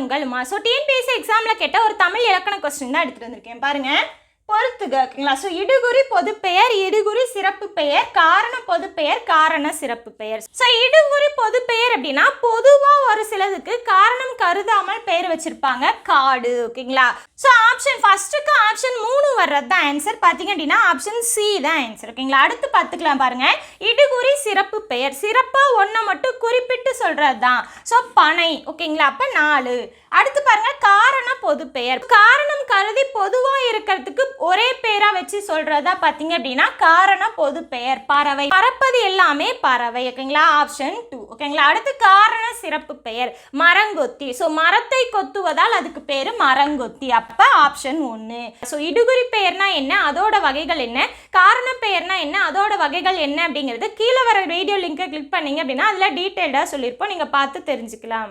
உங்களுமா so TNPSC எக்ஸாமில் கேட்ட ஒரு தமிழ் இலக்கண கொஸ்டின் தான் எடுத்துகிட்டு வந்திருக்கேன். பாருங்க. பொறுத்துக ஓகேங்களா? ஸோ இடுகுறி பொதுப்பெயர் இடுகுறி சிறப்பு பெயர் காரண பொதுப்பெயர் காரண சிறப்பு பெயர். ஸோ இடுகுறி பொதுப்பெயர் அப்படின்னா பொதுவாக ஒரு சிலதுக்கு காரணம் கருதாமல் பெயர் வச்சிருப்பாங்க. காடு ஓகேங்களா? ஸோ ஆப்ஷன் ஃபர்ஸ்ட்டுக்கு ஆப்ஷன் மூணு வர்றது தான் ஆன்சர் பார்த்தீங்க அப்படின்னா ஆப்ஷன் சி தான் ஆன்சர் ஓகேங்களா? அடுத்து பார்த்துக்கலாம் பாருங்க. இடுகுறி சிறப்பு பெயர். சிறப்பாக ஒன்றை மட்டும் குறிப்பிட்டு சொல்கிறது தான் ஸோ பனை ஓகேங்களா? அப்போ நாலு. அடுத்து பாருங்க பொது பெயர். காரணம் கருதி பொதுவாக இருக்கிறதுக்கு ஒரே பெயரா வச்சு சொல்றதா பார்த்தீங்க அப்படின்னா காரண பொது பெயர் பறவை. பறப்பது எல்லாமே பறவை ஓகேங்களா? ஆப்ஷன் டூ ஓகேங்களா? அடுத்து காரண சிறப்பு பெயர் மரங்கொத்தி. ஸோ மரத்தை கொத்துவதால் அதுக்கு பேர் மரங்கொத்தி. அப்போ ஆப்ஷன் ஒன்று ஸோ இடுகுறி பெயர்னா என்ன? அதோட வகைகள் என்ன? காரண பெயர்னா என்ன? அதோட வகைகள் என்ன அப்படிங்கிறது கீழே வர வீடியோ லிங்கை கிளிக் பண்ணீங்க அப்படின்னா அதில் டீட்டெயில்டாக சொல்லியிருப்போம். நீங்கள் பார்த்து தெரிஞ்சுக்கலாம்.